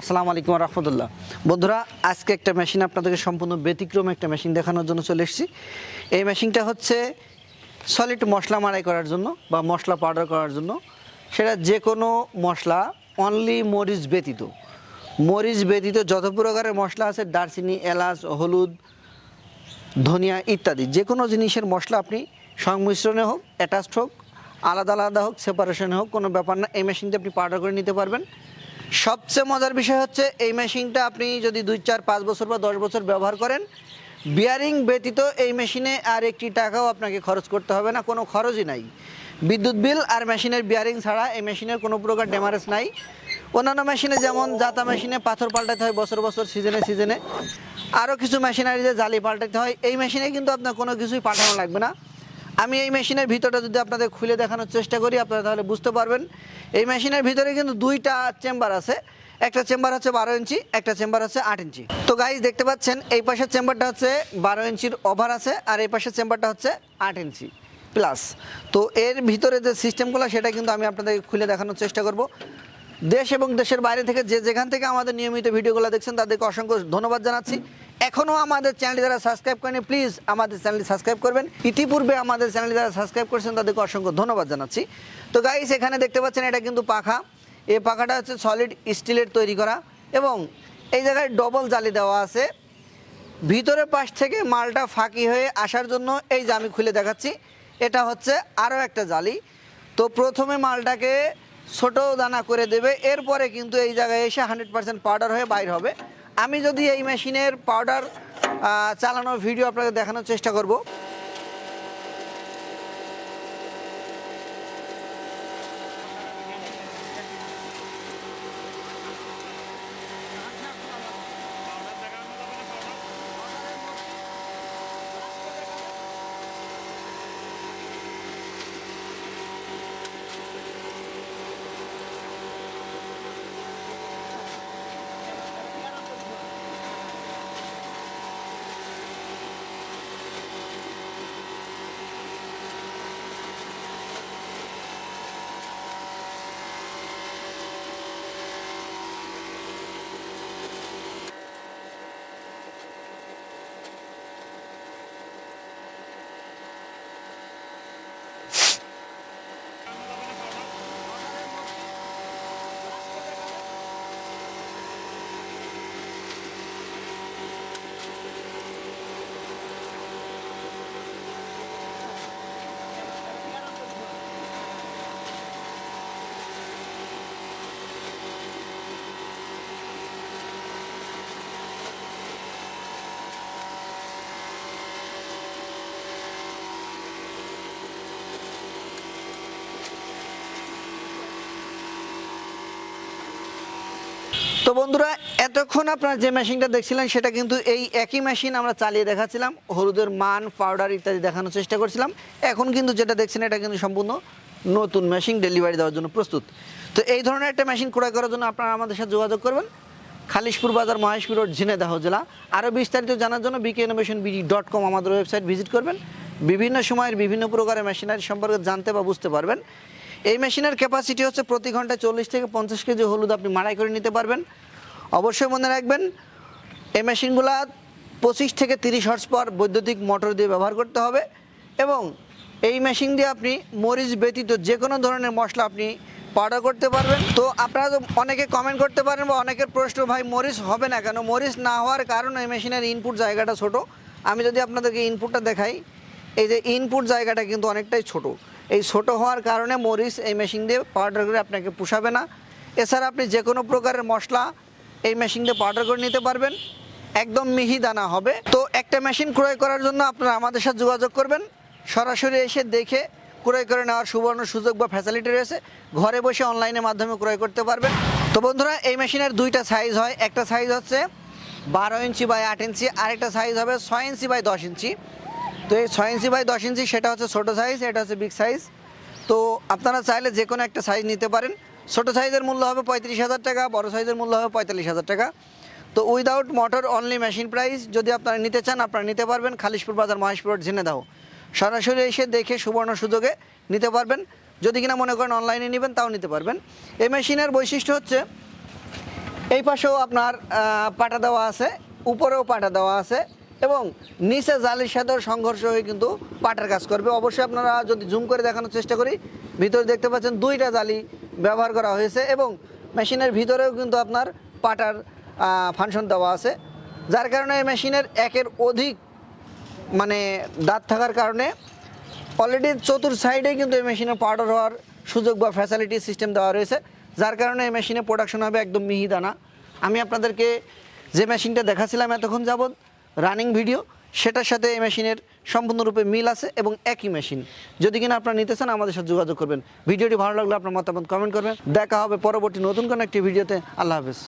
আসসালামু আলাইকুম রহমতুল্লাহ। বন্ধুরা, আজকে একটা মেশিন আপনাদেরকে সম্পূর্ণ ব্যতিক্রম একটা মেশিন দেখানোর জন্য চলে এসেছি। এই মেশিনটা হচ্ছে সলিড মশলা মাড়াই করার জন্য বা মশলা পাউডার করার জন্য। সেটা যে কোনো মশলা অনলি মরিচ ব্যতীত। মরিচ ব্যতীত যত প্রকারের মশলা আছে, দারচিনি, এলাচ, হলুদ, ধনিয়া ইত্যাদি যে কোনো জিনিসের মশলা আপনি সংমিশ্রণে হোক অ্যাটাচড হোক, আলাদা আলাদা হোক সেপারেশনে হোক, কোনো ব্যাপার না, এই মেশিনটা আপনি পাউডার করে নিতে পারবেন। সবচেয়ে মজার বিষয় হচ্ছে এই মেশিনটা আপনি যদি দুই, চার, পাঁচ বছর বা দশ বছর ব্যবহার করেন বিয়ারিং ব্যতীত এই মেশিনে আর একটি টাকাও আপনাকে খরচ করতে হবে না, কোনো খরচই নাই। বিদ্যুৎ বিল আর মেশিনের বিয়ারিং ছাড়া এই মেশিনের কোনো প্রকার ড্যামারেজ নাই। অন্যান্য মেশিনে যেমন জাতা মেশিনে পাথর পাল্টাতে হয় বছর বছর, সিজনে সিজনে। আরও কিছু মেশিনারিতে জালি পাল্টাতে হয়। এই মেশিনে কিন্তু আপনার কোনো কিছুই পাঠানো লাগবে না। আমি এই মেশিনের ভিতরটা যদি আপনাদের খুলে দেখানোর চেষ্টা করি, আপনারা তাহলে বুঝতে পারবেন। এই মেশিনের ভিতরে কিন্তু দুইটা চেম্বার আছে। একটা চেম্বার হচ্ছে বারো ইঞ্চি, একটা চেম্বার হচ্ছে আট ইঞ্চি। তো গাইজ দেখতে পাচ্ছেন, এই পাশের চেম্বারটা হচ্ছে বারো ইঞ্চির ওভার আছে আর এই পাশের চেম্বারটা হচ্ছে আট ইঞ্চি প্লাস তো এর ভিতরে যে সিস্টেমগুলো সেটা কিন্তু আমি আপনাদেরকে খুলে দেখানোর চেষ্টা করব। দেশ এবং দেশের বাইরে থেকে যে যেখান থেকে আমাদের নিয়মিত ভিডিওগুলো দেখছেন, তাদেরকে অসংখ্য ধন্যবাদ জানাচ্ছি। এখনও আমাদের চ্যানেলটি যারা সাবস্ক্রাইব করেনি প্লিজ আমাদের চ্যানেলটি সাবস্ক্রাইব করবেন। ইতিপূর্বে আমাদের চ্যানেলটি যারা সাবস্ক্রাইব করেছেন, তাদেরকে অসংখ্য ধন্যবাদ জানাচ্ছি। তো গাইস এখানে দেখতে পাচ্ছেন, এটা কিন্তু পাখা। এই পাখাটা হচ্ছে সলিড স্টিলের তৈরি করা এবং এই জায়গায় ডবল জালি দেওয়া আছে। ভিতরের পাশ থেকে মালটা ফাঁকি হয়ে আসার জন্য এই যে আমি খুলে দেখাচ্ছি, এটা হচ্ছে আরও একটা জালি। তো প্রথমে মালটাকে ছোটো দানা করে দেবে, এরপরে কিন্তু এই জায়গায় এসে হান্ড্রেড পার্সেন্ট পাউডার হয়ে বাইর হবে। আমি যদি এই মেশিনের পাউডার চালানোর ভিডিও আপনাকে দেখানোর চেষ্টা করব। তো বন্ধুরা, এতক্ষণ আপনারা যে মেশিনটা দেখছিলেন, সেটা কিন্তু এই একই মেশিন আমরা চালিয়ে দেখাচ্ছিলাম। হলুদের মান পাউডার ইত্যাদি দেখানোর চেষ্টা করছিলাম। এখন কিন্তু যেটা দেখছেন, এটা কিন্তু সম্পূর্ণ নতুন মেশিন ডেলিভারি দেওয়ার জন্য প্রস্তুত। তো এই ধরনের একটা মেশিন ক্রয় করার জন্য আপনারা আমাদের সাথে যোগাযোগ করবেন। খালিশপুর বাজার, মহেশপুর রোড ঝিনেদাহ জেলা। আরও বিস্তারিত জানার জন্য BK innovation BD dot com আমাদের ওয়েবসাইট ভিজিট করবেন। বিভিন্ন সময়ের বিভিন্ন প্রকারের মেশিনারি সম্পর্কে জানতে বা বুঝতে পারবেন। এই মেশিনের ক্যাপাসিটি হচ্ছে প্রতি ঘন্টায় চল্লিশ থেকে পঞ্চাশ কেজি হলুদ আপনি মাড়াই করে নিতে পারবেন। অবশ্যই মনে রাখবেন, এই মেশিনগুলা পঁচিশ থেকে তিরিশ হর্স পর বৈদ্যুতিক মোটর দিয়ে ব্যবহার করতে হবে এবং এই মেশিন দিয়ে আপনি মরিচ ব্যতীত যে কোনো ধরনের মশলা আপনি পাউডার করতে পারবেন। তো আপনারা তো অনেকে কমেন্ট করতে পারেন বা অনেকের প্রশ্ন, ভাই, মরিচ হবে না কেন? মরিচ না হওয়ার কারণে এই মেশিনের ইনপুট জায়গাটা ছোট। আমি যদি আপনাদেরকে ইনপুটটা দেখাই, এই যে ইনপুট জায়গাটা কিন্তু অনেকটাই ছোট। এই ছোট হওয়ার কারণে মরিচ এই মেশিন দিয়ে পাউডার করে আপনাকে পোষাবে না। এছাড়া আপনি যে কোনো প্রকারের মশলা এই মেশিন দিয়ে পাউডার করে নিতে পারবেন। একদম মিহি দানা হবে। তো একটা মেশিন ক্রয় করার জন্য আপনারা আমাদের সাথে যোগাযোগ করবেন। সরাসরি এসে দেখে ক্রয় করে নেওয়ার সুবর্ণ সুযোগ বা ফ্যাসিলিটি রয়েছে। ঘরে বসে অনলাইনের মাধ্যমে ক্রয় করতে পারবেন। তো বন্ধুরা, এই মেশিনের দুইটা সাইজ হয়। একটা সাইজ হচ্ছে বারো ইঞ্চি বাই আট ইঞ্চি, আরেকটা সাইজ হবে ছয় ইঞ্চি বাই দশ ইঞ্চি। তো এই ছয় ইঞ্চি বাই দশ ইঞ্চি সেটা হচ্ছে ছোটো সাইজ এটা হচ্ছে বিগ সাইজ তো আপনারা চাইলে যে কোনো একটা সাইজ নিতে পারেন। ছোটো সাইজের মূল্য হবে পঁয়ত্রিশ হাজার টাকা, বড় সাইজের মূল্য হবে পঁয়তাল্লিশ হাজার টাকা। তো without motor only machine price যদি আপনারা নিতে চান, আপনারা নিতে পারবেন। খালিশপুর বাজার, মহেশপুর দাও। সরাসরি এসে দেখে সুবর্ণ সুযোগে নিতে পারবেন। যদি কিনা মনে করেন অনলাইনে নেবেন, তাও নিতে পারবেন। এই মেশিনের বৈশিষ্ট্য হচ্ছে, এই পাশেও আপনার পাটা দেওয়া আছে, উপরেও পাটা দেওয়া আছে। এবং নিচে জালির সাথেও সংঘর্ষ হয়ে কিন্তু পাটার কাজ করবে। অবশ্যই আপনারা যদি জুম করে দেখানোর চেষ্টা করি, ভিতরে দেখতে পাচ্ছেন দুইটা জালি ব্যবহার করা হয়েছে এবং মেশিনের ভিতরেও কিন্তু আপনার পাটার ফাংশন দেওয়া আছে। যার কারণে এই মেশিনের একের অধিক মানে দাঁত থাকার কারণে অলরেডি চতুর সাইডে কিন্তু এই মেশিনে পাউডার হওয়ার সুযোগ বা ফ্যাসিলিটি সিস্টেম দেওয়া রয়েছে। যার কারণে এই মেশিনে প্রোডাকশন হবে একদম মিহিদানা। আমি আপনাদেরকে যে মেশিনটা দেখাছিলাম এতক্ষণ যাবৎ রানিং ভিডিও সেটার সাথে এই মেশিনের সম্পূর্ণরূপে মিল আছে এবং একই মেশিন যদি কিনা আপনারা নিতে চান, আমাদের সাথে যোগাযোগ করবেন। ভিডিওটি ভালো লাগলে আপনার মতামত কমেন্ট করবেন। দেখা হবে পরবর্তী নতুন কোনো একটি ভিডিওতে। আল্লাহ হাফেজ।